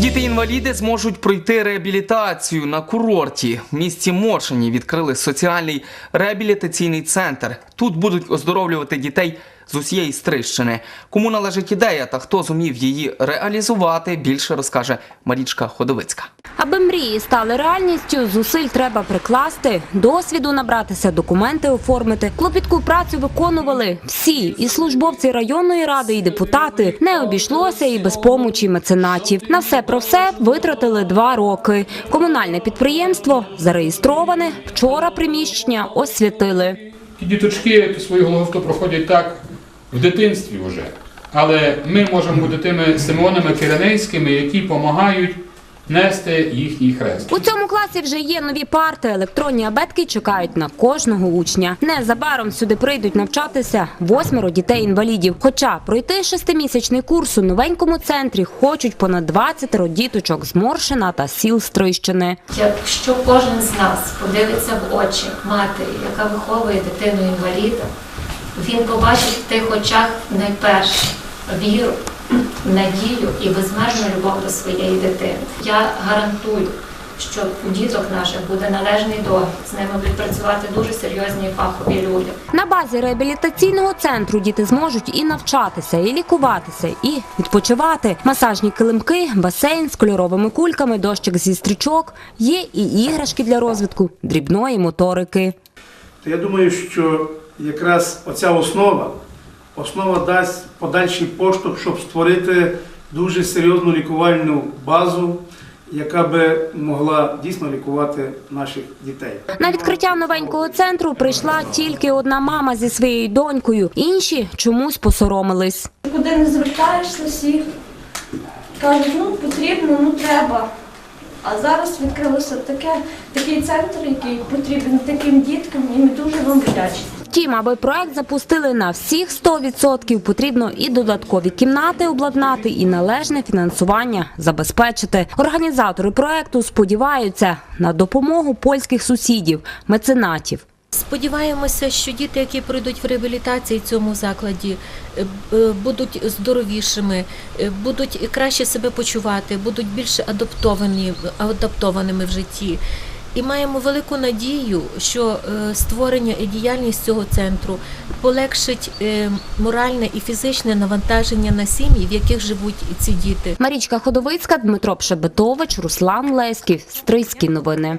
Діти-інваліди зможуть пройти реабілітацію на курорті. В місті Моршині відкрили соціальний реабілітаційний центр. Тут будуть оздоровлювати дітей з усієї Стрищини. Кому належить ідея та хто зумів її реалізувати, більше розкаже Марічка Ходовицька. Аби мрії стали реальністю, зусиль треба прикласти, досвіду набратися, документи оформити. Клопітку працю виконували всі, і службовці районної ради, і депутати. Не обійшлося і без помочі меценатів. На все про все витратили два роки. Комунальне підприємство зареєстроване. Вчора приміщення освятили. Діточки свою головку проходять так в дитинстві вже. Але ми можемо бути тими Симонами Киренейськими, які допомагають нести їхній хрест. У цьому класі вже є нові парти. Електронні абетки чекають на кожного учня. Незабаром сюди прийдуть навчатися восьмеро дітей-інвалідів. Хоча пройти шестимісячний курс у новенькому центрі хочуть понад 20 діточок з Моршина та сіл Стрищини. Якщо кожен з нас подивиться в очі матері, яка виховує дитину інваліда, він побачить в тих очах найперше віру, надію і безмежну любов до своєї дитини. Я гарантую, що у діток наших буде належний догляд. З ними будуть працювати дуже серйозні і фахові люди. На базі реабілітаційного центру діти зможуть і навчатися, і лікуватися, і відпочивати. Масажні килимки, басейн з кольоровими кульками, дощик зі стрічок. Є і іграшки для розвитку дрібної моторики. Я думаю, що якраз оця основа, основа дасть подальший поштовх, щоб створити дуже серйозну лікувальну базу, яка би могла дійсно лікувати наших дітей. На відкриття новенького центру прийшла тільки одна мама зі своєю донькою. Інші чомусь посоромились. Куди не звертаєшся, всі кажуть, ну потрібно, ну треба. А зараз відкрився таке, такий центр, який потрібен таким діткам, і ми дуже вам вдячні. Втім, аби проект запустили на всіх 100%, потрібно і додаткові кімнати обладнати, і належне фінансування забезпечити. Організатори проекту сподіваються на допомогу польських сусідів, меценатів. Сподіваємося, що діти, які пройдуть в реабілітації в цьому закладі, е, е, будуть здоровішими, е, будуть краще себе почувати, будуть більш адаптовані, адаптованими в житті. І маємо велику надію, що е, створення і діяльність цього центру полегшить е, моральне і фізичне навантаження на сім'ї, в яких живуть ці діти. Марічка Ходовицька, Дмитро Пшебетович, Руслан Леськів. Стрийські новини.